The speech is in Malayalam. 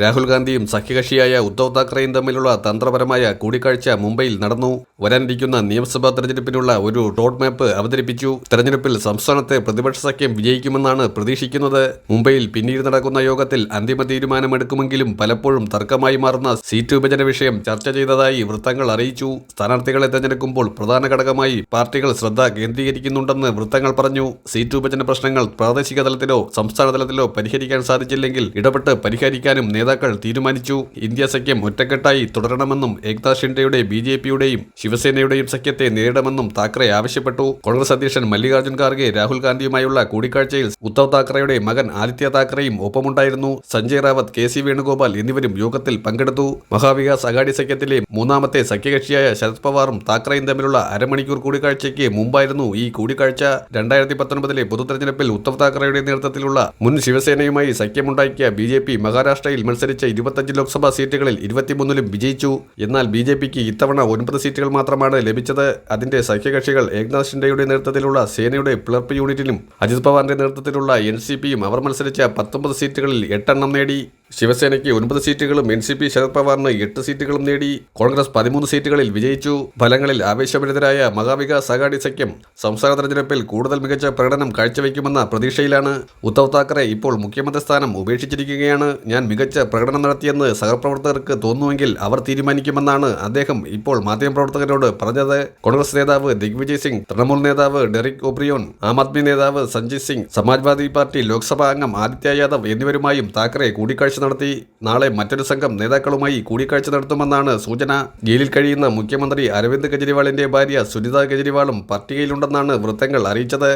രാഹുൽ ഗാന്ധിയും സഖ്യകക്ഷിയായ ഉദ്ധവ് താക്കറെയും തമ്മിലുള്ള തന്ത്രപരമായ കൂടിക്കാഴ്ച മുംബൈയിൽ നടന്നു. വരാനിരിക്കുന്ന നിയമസഭാ തെരഞ്ഞെടുപ്പിനുള്ള ഒരു റോഡ് മാപ്പ് അവതരിപ്പിച്ചു. തെരഞ്ഞെടുപ്പിൽ സംസ്ഥാനത്തെ പ്രതിപക്ഷ സഖ്യം വിജയിക്കുമെന്നാണ് പ്രതീക്ഷിക്കുന്നത്. മുംബൈയിൽ പിന്നീട് നടക്കുന്ന യോഗത്തിൽ അന്തിമ തീരുമാനമെടുക്കുമെങ്കിലും പലപ്പോഴും തർക്കമായി മാറുന്ന സീറ്റ് വിഭജന വിഷയം ചർച്ച ചെയ്തതായി വൃത്തങ്ങൾ അറിയിച്ചു. സ്ഥാനാർത്ഥികളെ തെരഞ്ഞെടുക്കുമ്പോൾ പ്രധാന ഘടകമായി പാർട്ടികൾ ശ്രദ്ധ കേന്ദ്രീകരിക്കുന്നുണ്ടെന്ന് വൃത്തങ്ങൾ പറഞ്ഞു. സീറ്റ് വിഭജന പ്രശ്നങ്ങൾ പ്രാദേശിക തലത്തിലോ സംസ്ഥാന തലത്തിലോ പരിഹരിക്കാൻ സാധിച്ചില്ലെങ്കിൽ ഇടപെട്ട് പരിഹരിക്കാനും നേതാക്കൾ തീരുമാനിച്ചു. ഇന്ത്യ സഖ്യം ഒറ്റക്കെട്ടായി തുടരണമെന്നും ഏക്താ ഷിൻഡെയുടെ ബി ജെ പിയുടെയും ശിവസേനയുടെയും സഖ്യത്തെ നേരിടണമെന്നും താക്കറെ ആവശ്യപ്പെട്ടു. കോൺഗ്രസ് അധ്യക്ഷൻ മല്ലികാർജുൻ ഖാർഗെ രാഹുൽ ഗാന്ധിയുമായുള്ള കൂടിക്കാഴ്ചയിൽ ഉദ്ധവ് താക്കറെയുടെ മകൻ ആദിത്യ താക്കറെയും ഒപ്പമുണ്ടായിരുന്നു. സഞ്ജയ് റാവത്ത് കെ സി വേണുഗോപാൽ എന്നിവരും യോഗത്തിൽ പങ്കെടുത്തു. മഹാവികാസ് അഗാഡി സഖ്യത്തിലെ മൂന്നാമത്തെ സഖ്യകക്ഷിയായ ശരത് പവാറും താക്കറെയും തമ്മിലുള്ള അരമണിക്കൂർ കൂടിക്കാഴ്ചയ്ക്ക് മുമ്പായിരുന്നു ഈ കൂടിക്കാഴ്ച. രണ്ടായിരത്തി പത്തൊൻപതിലെ പൊതുതെരഞ്ഞെടുപ്പിൽ ഉദ്ധവ് താക്കറെയുടെ നേതൃത്വത്തിലുള്ള മുൻ ശിവസേനയുമായി സഖ്യമുണ്ടാക്കിയ ബി ജെ പി മഹാരാഷ്ട്രയിൽ മത്സരിച്ച ഇരുപത്തഞ്ച് ലോക്സഭാ സീറ്റുകളിൽ ഇരുപത്തിമൂന്നിലും വിജയിച്ചു. എന്നാൽ ബി ജെ പിക്ക് ഇത്തവണ ഒൻപത് സീറ്റുകൾ മാത്രമാണ് ലഭിച്ചത്. അതിന്റെ സഖ്യകക്ഷികൾ ഏക്നാഥ് ഷിൻഡെയുടെ നേതൃത്വത്തിലുള്ള സേനയുടെ പിളർപ്പ് യൂണിറ്റിലും അജിത് പവാറിന്റെ നേതൃത്വത്തിലുള്ള എൻ സി പിയും അവർ മത്സരിച്ച പത്തൊമ്പത് സീറ്റുകളിൽ എട്ടെണ്ണം നേടി. ശിവസേനയ്ക്ക് ഒൻപത് സീറ്റുകളും എൻ സി പി ശരത് പവാറിന് എട്ട് സീറ്റുകളും നേടി. കോൺഗ്രസ് പതിമൂന്ന് സീറ്റുകളിൽ വിജയിച്ചു. ഫലങ്ങളിൽ ആവേശഭരിതരായ മഹാവികാസ് അഗാഡി സഖ്യം സംസ്ഥാന തെരഞ്ഞെടുപ്പിൽ കൂടുതൽ മികച്ച പ്രകടനം കാഴ്ചവെക്കുമെന്ന പ്രതീക്ഷയിലാണ്. ഉദ്ധവ് താക്കറെ ഇപ്പോൾ മുഖ്യമന്ത്രി സ്ഥാനം ഉപേക്ഷിച്ചിരിക്കുകയാണ്. ഞാൻ മികച്ച പ്രകടനം നടത്തിയെന്ന് സഹപ്രവർത്തകർക്ക് തോന്നുമെങ്കിൽ അവർ തീരുമാനിക്കുമെന്നാണ് അദ്ദേഹം ഇപ്പോൾ മാധ്യമപ്രവർത്തകരോട് പറഞ്ഞത്. കോൺഗ്രസ് നേതാവ് ദിഗ്വിജയ് സിംഗ് തൃണമൂൽ നേതാവ് ഡെറിക് ഒബ്രിയോൺ ആം ആദ്മി നേതാവ് സഞ്ജയ് സിംഗ് സമാജ്വാദി പാർട്ടി ലോക്സഭാ അംഗം ആദിത്യ യാദവ് എന്നിവരുമായും താക്കറെ കൂടിക്കാഴ്ച നടത്തി നാളെ മറ്റൊരു സംഘം നേതാക്കളുമായി കൂടിക്കാഴ്ച നടത്തുമെന്നാണ് സൂചന. ജയിലിൽ കഴിയുന്ന മുഖ്യമന്ത്രി അരവിന്ദ് കെജ്രിവാളിന്റെ ഭാര്യ സുനിത കെജ്രിവാളും പട്ടികയിലുണ്ടെന്നാണ് വൃത്തങ്ങൾ അറിയിച്ചത്.